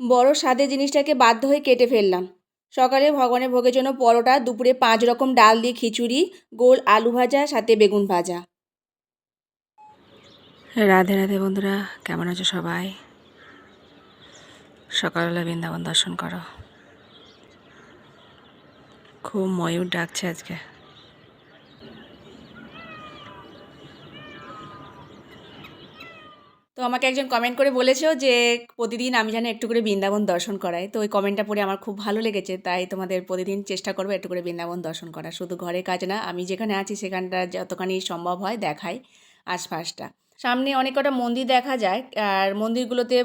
বড় স্বাদের জিনিসটাকে বাধ্য হয়ে কেটে ফেললাম। সকালে ভগবানের ভোগের জন্য পরোটা, দুপুরে পাঁচ রকম ডাল দিয়ে খিচুড়ি, গোল আলু ভাজা, সাথে বেগুন ভাজা। রাধে রাধে বন্ধুরা, কেমন আছো সবাই? সকালবেলা বৃন্দাবন দর্শন করো। খুব ময়ূর ডাকছে আজকে। তো আমাকে একজন কমেন্ট করে বলেছ যে, প্রতিদিন আমি যেন একটু করে বৃন্দাবন দর্শন করাই। তো ওই কমেন্টটা পড়ে আমার খুব ভালো লেগেছে। তাই তোমাদের প্রতিদিন চেষ্টা করব একটু করে বৃন্দাবন দর্শন করা শুধু ঘরে কাজ না, আমি যেখানে আছি সেখানটা যতখানি সম্ভব হয় দেখাই আশপাশটা। সামনে অনেক কটা মন্দির দেখা যায়। আর মন্দিরগুলোতে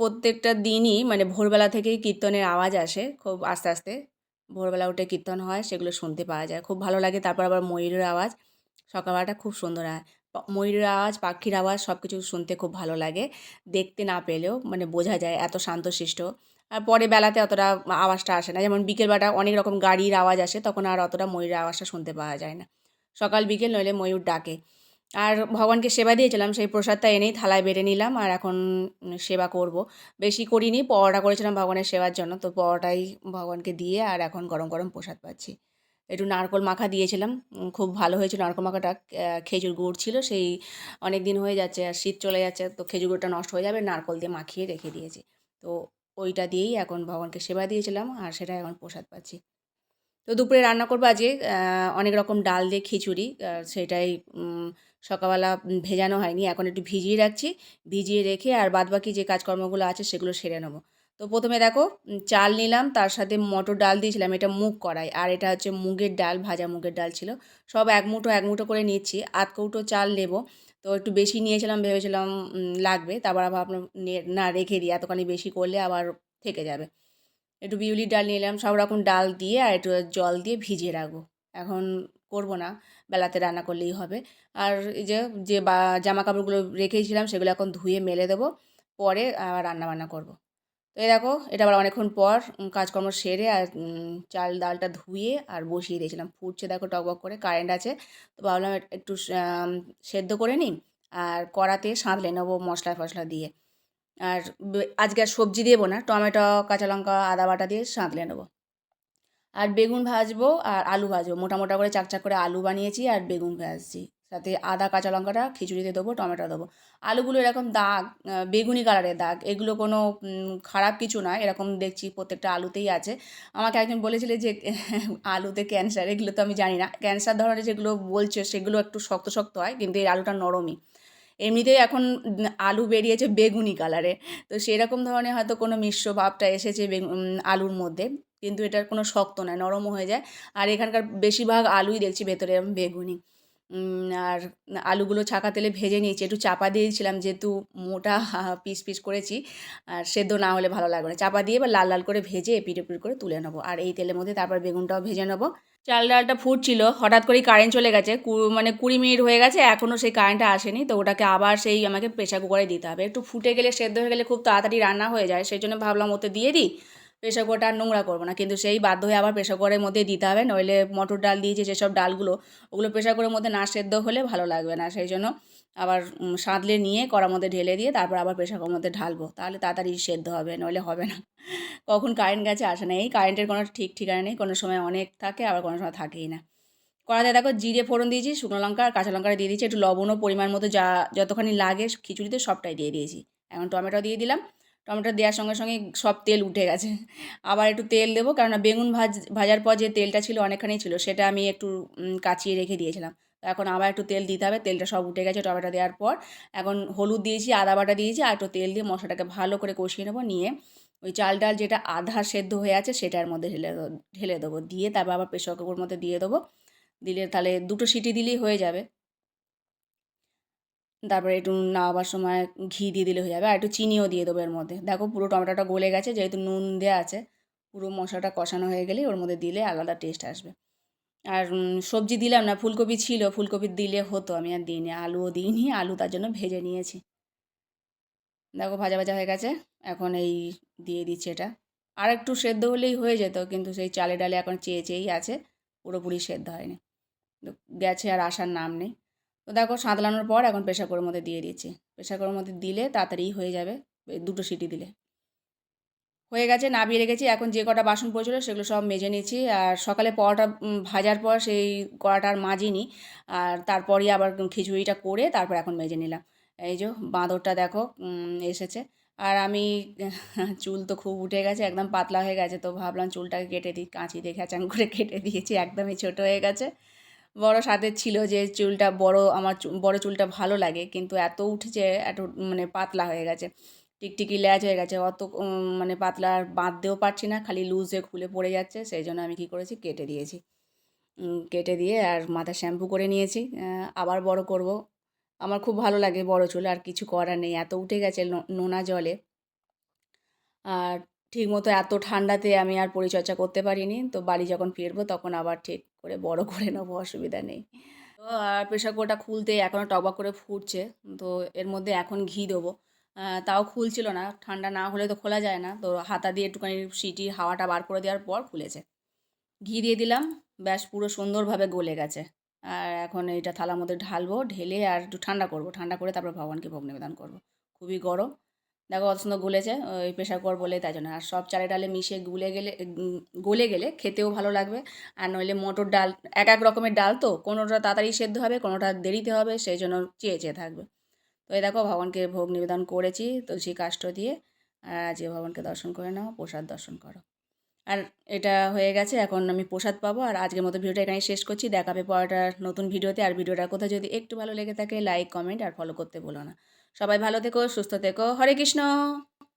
প্রত্যেকটা দিনই মানে ভোরবেলা থেকেই কীর্তনের আওয়াজ আসে। খুব আস্তে আস্তে ভোরবেলা উঠে কীর্তন হয়, সেগুলো শুনতে পাওয়া যায়। খুব ভালো লাগে। তারপর আবার ময়ূরের আওয়াজ। সকালবেলাটা খুব সুন্দর হয়। ময়ূরের আওয়াজ পাখির আওয়াজ সব কিছু শুনতে খুব ভালো লাগে। দেখতে না পেলেও মানে বোঝা যায় এত শান্তশিষ্ট। আর পরে বেলাতে অতটা আওয়াজটা আসে না। যেমন বিকেলবেলা অনেক রকম গাড়ির আওয়াজ আসে, তখন আর অতটা ময়ূরের আওয়াজটা শুনতে পাওয়া যায় না। সকাল বিকেল নইলে ময়ূর ডাকে। আর ভগবানকে সেবা দিয়েছিলাম, সেই প্রসাদটা এনেই থালায় বেড়ে নিলাম আর এখন সেবা করব। বেশি করিনি, পরোটা করেছিলাম ভগবানের সেবার জন্য, তো পরোটাই ভগবানকে দিয়ে আর এখন গরম গরম প্রসাদ পাচ্ছি। একটু নারকল মাখা দিয়েছিলাম। খুব ভালো হয়েছিল নারকোল মাখাটা। খেজুর গুড় ছিল, সেই অনেক দিন হয়ে যাচ্ছে আর শীত চলে যাচ্ছে, তো খেজুর গুড়টা নষ্ট হয়ে যাবে, নারকল দিয়ে মাখিয়ে রেখে দিয়েছি। তো ওইটা দিয়েই এখন ভগবানকে সেবা দিয়েছিলাম আর সেটা এখন প্রসাদ পাচ্ছি। তো দুপুরে রান্না করব আজকে অনেক রকম ডাল দিয়ে খিচুড়ি সেটাই সকালবেলা ভেজানো হয়নি, এখন একটু ভিজিয়ে রাখছি। ভিজিয়ে রেখে আর বাদবাকি যে কাজকর্মগুলো আছে সেগুলো সেরে নেব। তো প্রথমে দেখো চাল নিলাম, তার সাথে মটর ডাল দিয়েছিলাম, এটা মুগ কড়াই, আর এটা হচ্ছে মুগের ডাল, ভাজা মুগের ডাল ছিল। সব এক মুঠো এক মুঠো করে নিচ্ছি, আধ কৌটো চাল নেব। তো একটু বেশি নিয়েছিলাম, ভেবেছিলাম লাগবে, তারপর আবার আপনার নে- রেখে দিই, এতখানি বেশি করলে আবার থেকে যাবে। একটু বিউলির ডাল নিলাম, সব রকম ডাল দিয়ে আর একটু জল দিয়ে ভিজিয়ে রাখব। এখন করব না, বেলাতে রান্না করলেই হবে। আর এই যে যে বা, জামা কাপড়গুলো রেখেছিলাম, সেগুলো এখন ধুয়ে মেলে দেবো, পরে রান্না বান্না করব। তো এই দেখো, এটা আবার অনেকক্ষণ পর কাজকর্ম সেরে আর চাল ডালটা ধুয়ে আর বসিয়ে দিয়েছিলাম। ফুটছে দেখো টকবক করে কারেন্ট আছে। তো ভাবলাম একটু সেদ্ধ করে নিই আর কড়াতে সাঁতলে নেব মশলা ফসলা দিয়ে। আর আজকে আর সবজি দেবো না, টমেটো, কাঁচা লঙ্কা, আদা বাটা দিয়ে সাঁতলে নেব। আর বেগুন ভাজবো আর আলু ভাজবো। মোটা মোটা করে চাকচাক করে আলু বানিয়েছি আর বেগুন ভাজছি। সাথে আদা, কাঁচা লঙ্কাটা খিচুড়িতে দেবো, টমেটো দেবো। আলুগুলো এরকম দাগ বেগুনি কালারের দাগ, এগুলো কোনো খারাপ কিছু না, এরকম দেখছি প্রত্যেকটা আলুতেই আছে। আমাকে একজন বলেছিল যে, আলুতে ক্যান্সার, এগুলো তো আমি জানি না। ক্যান্সার ধরনের যেগুলো বলছে, সেগুলো একটু শক্ত শক্ত হয়, কিন্তু এই আলুটা নরমই। এমনিতেই এখন আলু বেরিয়েছে বেগুনি কালারে তো সেরকম ধরনের হয়তো কোনো মিশ্র ভাবটা এসেছে আলুর মধ্যে, কিন্তু এটার কোনো শক্ত নয়, নরমও হয়ে যায়। আর এখানকার বেশিরভাগ আলুই দেখছি ভেতরে বেগুনি। আর আলুগুলো ছাকা তেলে ভেজে নিয়েছি। একটু চাপা দিয়েছিলাম যেহেতু মোটা পিস পিস করেছি, আর সেদ্ধ না হলে ভালো লাগবে না। চাপা দিয়ে বা লাল লাল করে ভেজে এপিট এপিট করে তুলে নেব। আর এই তেলের মধ্যে তারপর বেগুনটাও ভেজে নেব। চাল ডালটা ফুটছিল, হঠাৎ করেই কারেন্ট চলে গেছে। মানে কুড়ি মিনিট হয়ে গেছে এখনও সেই কারেন্টটা আসেনি। তো ওটাকে আবার সেই আমাকে প্রেশার কুকারে দিতে হবে। একটু ফুটে গেলে, সেদ্ধ হয়ে গেলে খুব তাড়াতাড়ি রান্না হয়ে যায়। সেই জন্য ভাবলাম ওতে দিয়ে দিই। প্রেশার কুকারটা আর নোংরা করব না। কিন্তু সেই বাধ্য হয়ে আবার প্রেশার কুকারের মধ্যে দিতে হবে। নইলে মটর ডাল দিয়েছে যেসব ডালগুলো, ওগুলো প্রেশার কুকারের মধ্যে না সেদ্ধ হলে ভালো লাগবে না। সেই জন্য আবার সাঁতলে নিয়ে কড়ার মধ্যে ঢেলে দিয়ে তারপর আবার প্রেশার কুকারের মধ্যে ঢালবো। তাহলে তাড়াতাড়ি সেদ্ধ হবে, নইলে হবে না। কখন কারেন্ট গেছে আসে না। এই কারেন্টের কোনো ঠিক ঠিকানা নেই। কোনো সময় অনেক থাকে, আবার কোনো সময় থাকেই না। কড়াতে দেখো জিরে ফোড়ন দিয়েছি, শুকনো লঙ্কা আর কাঁচা লঙ্কা দিয়ে দিয়েছি। একটু লবণও পরিমাণ মতো যা, যতখানি লাগে খিচুড়িতে সবটাই দিয়ে দিয়েছি। এখন টমেটো দিয়ে দিলাম। টমেটো দেওয়ার সঙ্গে সঙ্গে সব তেল উঠে গেছে। আবার একটু তেল দেবো, কেননা বেগুন ভাজ, ভাজার পর যে তেলটা ছিল অনেকখানি ছিল, সেটা আমি একটু কাচিয়ে রেখে দিয়েছিলাম। এখন আবার একটু তেল দিতে হবে, তেলটা সব উঠে গেছে টমেটো দেওয়ার পর। এখন হলুদ দিয়েছি, আদা বাটা দিয়েছি, আর একটু তেল দিয়ে মশলাটাকে ভালো করে কষিয়ে নেব, নিয়ে ওই চাল ডাল যেটা আধা সেদ্ধ হয়ে আছে, সেটার মধ্যে ঢেলে ঢেলে দেবো। দিয়ে তারপর আবার প্রেশার কুকার মধ্যে দিয়ে দেবো। দিলে তাহলে দুটো সিটি দিলেই হয়ে যাবে। তারপরে একটু নামাবার সময় ঘি দিয়ে দিলে হয়ে যাবে, আর একটু চিনিও দিয়ে দেবো এর মধ্যে। দেখো পুরো টমেটোটা গলে গেছে, যেহেতু নুন দেওয়া আছে, পুরো মশলাটা কষানো হয়ে গেলেই ওর মধ্যে দিলে আলাদা টেস্ট আসবে। আর সবজি দিলাম না, ফুলকপি ছিল, ফুলকপি দিলে হতো, আমি আর দিইনি, আলুও দিইনি, আলু তার জন্য ভেজে নিয়েছি। দেখো ভাজা ভাজা হয়ে গেছে, এখন এই দিয়ে দিচ্ছি এটা। আর একটু সেদ্ধ হলেই হয়ে যেত, কিন্তু সেই চালে ডালে এখন চেয়ে চেয়েই আছে, পুরোপুরি সেদ্ধ হয়নি। গেছে আর আসার নাম নেই। তো দেখো সাঁতলানোর পর এখন প্রেশার কুকারের মধ্যে দিয়ে দিচ্ছি প্রেশার কুকারের মধ্যে দিলে তাড়াতাড়ি হয়ে যাবে দুটো সিটি দিলে। হয়ে গেছে নাবিয়ে রেখেছি। এখন যে কটা বাসন পড়েছিল সেগুলো সব মেজে নিয়েছি। আর সকালে পরোটা ভাজার পর সেই কড়াটা আর মাজিনি। আর তারপরই আবার খিচুড়িটা করে তারপর এখন মেজে নিলাম। এই যে বাঁদরটা দেখো এসেছে। আর আমি, চুল তো খুব উঠে গেছে, একদম পাতলা হয়ে গেছে। তো ভাবলাম চুলটাকে কেটে দিই, কাঁচি দিয়ে খেঁচাং করে কেটে দিয়েছি। একদমই ছোট হয়ে গেছে। বড় স্বাদের ছিল যে চুলটা বড়, আমার বড় চুলটা ভালো লাগে, কিন্তু এত উঠেছে, এত মানে পাতলা হয়ে গেছে, টিকটিকি ল্যাজ হয়ে গেছে, অত মানে পাতলা আর বাঁধতেও পারছি না, খালি লুজ হয়ে খুলে পড়ে যাচ্ছে, সেই জন্য আমি কী করেছি, কেটে দিয়েছি। কেটে দিয়ে আর মাথা শ্যাম্পু করে নিয়েছি আবার বড় করব। আমার খুব ভালো লাগে বড় চুল, আর কিছু করার নেই, এত উঠে গেছে নোনা জলে। আর ঠিক মতো এত ঠান্ডাতে আমি আর পরিচর্যা করতে পারিনি, তো বাড়ি যখন ফিরবো তখন আবার ঠিক করে, বড় করে নেব, অসুবিধা নেই। তো, আর প্রেশার কুকারটা খুলতে এখনও টকবক করে ফুটছে, তো এর মধ্যে এখন ঘি দেবো। তাও খুলছিল না, ঠান্ডা না হলে তো খোলা যায় না, তো হাতা দিয়ে একটুখানি সিটির হাওয়াটা বার করে দেওয়ার পর খুলেছে। ঘি দিয়ে দিলাম, ব্যাস পুরো সুন্দরভাবে গলে গেছে। আর এখন এইটা থালার মধ্যে ঢালবো, ঢেলে আর একটু ঠান্ডা করব, ঠান্ডা করে তারপর ভগবানকে ভোগ নিবেদন করব। খুবই গরম। দেখো অত সুন্দর গলেছে, ওই প্রেশার কুকার বলে তাই জন্য। আর সব চালে ডালে মিশে গুলে গেলে গলে গেলে খেতেও ভালো লাগবে। আর নইলে মটর ডাল, এক এক রকমের ডাল তো, কোনোটা তাড়াতাড়ি সেদ্ধ হবে, কোনোটা দেরিতে হবে, সেই জন্য চেয়ে চেয়ে থাকবে। তো এই দেখো ভগবানকে ভোগ নিবেদন করেছি, তুলসী কাষ্ঠ দিয়ে। আর আজকে ভগবানকে দর্শন করে নাও, প্রসাদ দর্শন করো। আর এটা হয়ে গেছে, এখন আমি প্রসাদ পাবো। আর আজকের মতো ভিডিওটা এখানে শেষ করছি। দেখাবে পরটা নতুন ভিডিওতে। আর ভিডিওটার কোথাও যদি একটু ভালো লেগে থাকে লাইক কমেন্ট আর ফলো করতে ভুলো না। সবাই ভালো থেকো সুস্থ থেকো। হরে কৃষ্ণ।